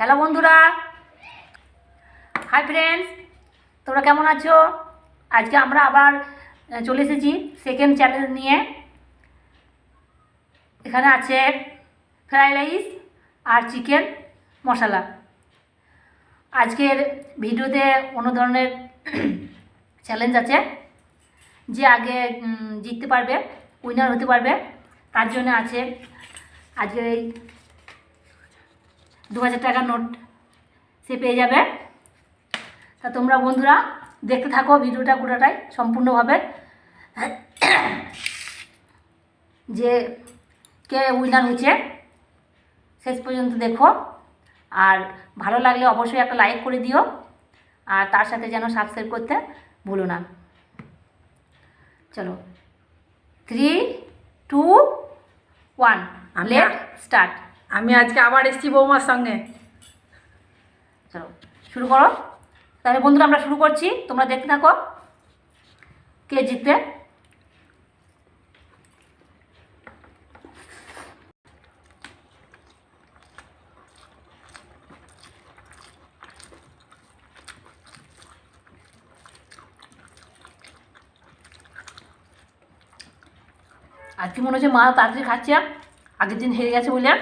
Hello বন্ধুরা। Hi friends তোমরা কেমন আছো? আজকে আমরা আবার চলে এসেছি সেকেন্ড চ্যালেঞ্জ নিয়ে। এখানে আছে ফ্রাইড রাইস আর চিকেন মশলা। আজকের ভিডিওতে অন্য ধরনের চ্যালেঞ্জ আছে। যে আগে জিততে পারবে উইনার হতে পারবে। তার জন্য আছে আজকে এই দু হাজার টাকার নোট সে পেয়ে যাবে। তা তোমরা বন্ধুরা দেখতে থাকো ভিডিওটা পুরোটাই সম্পূর্ণভাবে। যে কে উইনার হয়েছে শেষ পর্যন্ত দেখো। আর ভালো লাগলে অবশ্যই একটা লাইক করে দিও আর তার সাথে যেন সাবস্ক্রাইব করতে ভুলো না। চলো। Three two one let start আমি আজকে আবার এসেছি বৌমার সঙ্গে। চলো, শুরু করো। তাহলে বন্ধুরা, আমরা শুরু করছি। তোমরা দেখতে থাকো কে জিতবে। আজকে মনে হচ্ছে মা তাড়াতাড়ি খাচ্ছে, আগের দিন হেরে গেছে বলে।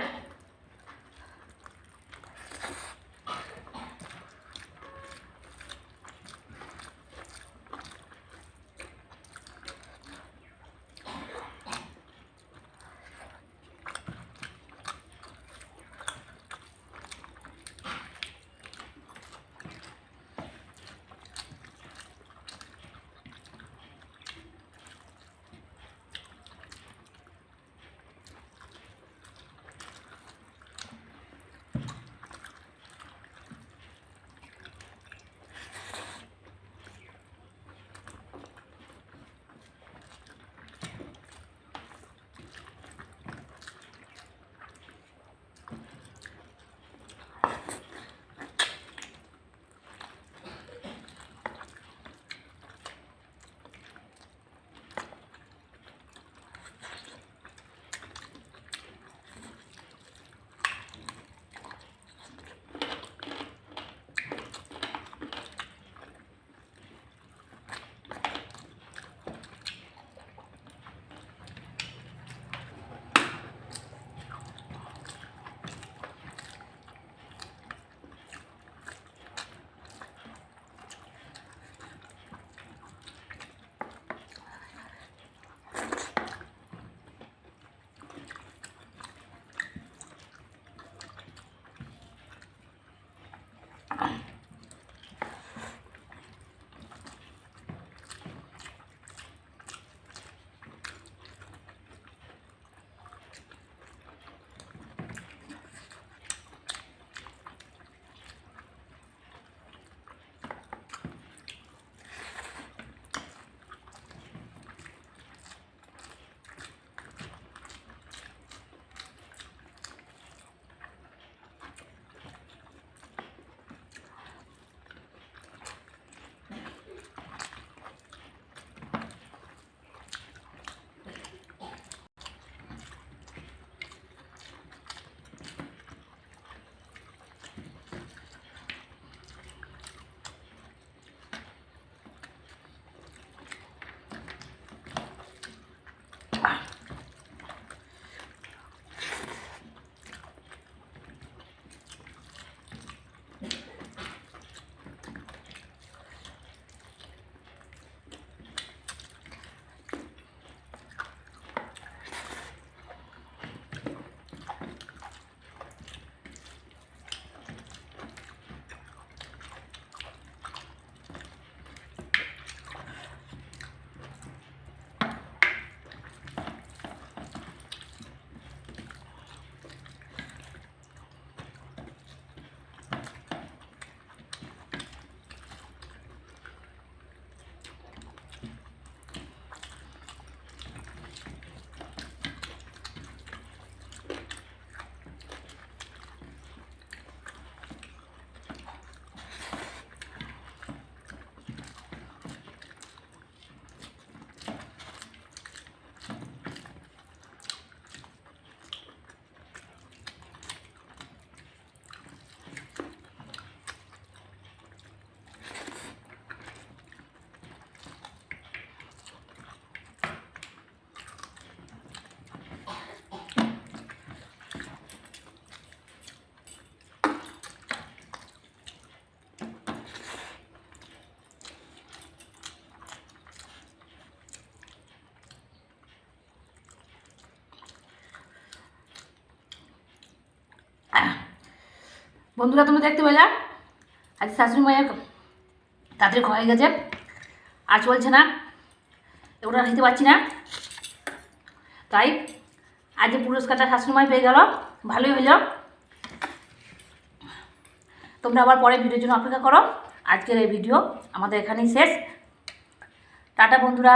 বন্ধুরা তুমি দেখতে পেলে? আজ শাশুড়ি মায়ের তাদের হয়ে গেছে। আর চলছে না। ওটা নিতে পারছি না। তাই আজ যে পুরস্কারটা শাশুড়ি মাই পেয়ে গেল, ভালোই হইল। তোমরা আবার পরে ভিডিওর জন্য অপেক্ষা করো। আজকের এই ভিডিও আমাদের এখানেই শেষ। টাটা বন্ধুরা।